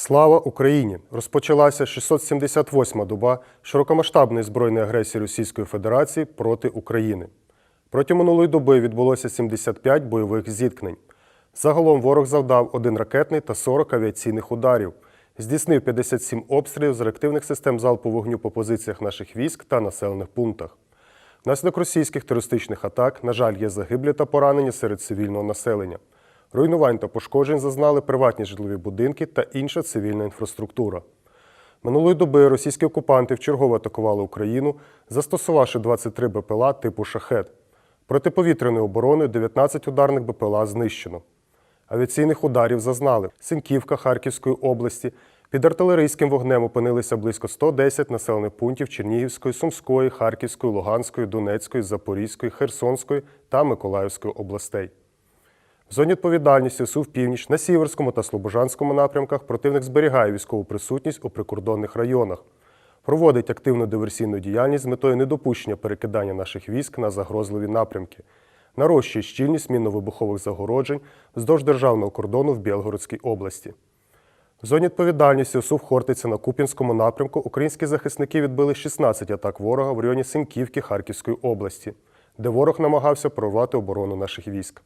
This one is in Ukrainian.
Слава Україні! Розпочалася 678-ма доба широкомасштабної збройної агресії Російської Федерації проти України. Протягом минулої доби відбулося 75 бойових зіткнень. Загалом ворог завдав один ракетний та 40 авіаційних ударів, здійснив 57 обстрілів з реактивних систем залпового вогню по позиціях наших військ та населених пунктах. Внаслідок російських терористичних атак, на жаль, є загиблі та поранені серед цивільного населення. Руйнувань та пошкоджень зазнали приватні житлові будинки та інша цивільна інфраструктура. Минулої доби російські окупанти вчергово атакували Україну, застосувавши 23 БПЛА типу шахет. Протиповітряною обороною 19 ударних БПЛА знищено. Авіаційних ударів зазнали Синьківка Харківської області. Під артилерійським вогнем опинилися близько 110 населених пунктів Чернігівської, Сумської, Харківської, Луганської, Донецької, Запорізької, Херсонської та Миколаївської областей. Зоні відповідальності СУ в північ на Сіверському та Слобожанському напрямках противник зберігає військову присутність у прикордонних районах, проводить активну диверсійну діяльність з метою недопущення перекидання наших військ на загрозливі напрямки, нарощує щільність мінно-вибухових загороджень вздовж державного кордону в Білгородській області. В зоні відповідальності СУ в Хортиця на Куп'янському напрямку українські захисники відбили 16 атак ворога в районі Синьківки Харківської області, де ворог намагався прорвати оборону наших військ.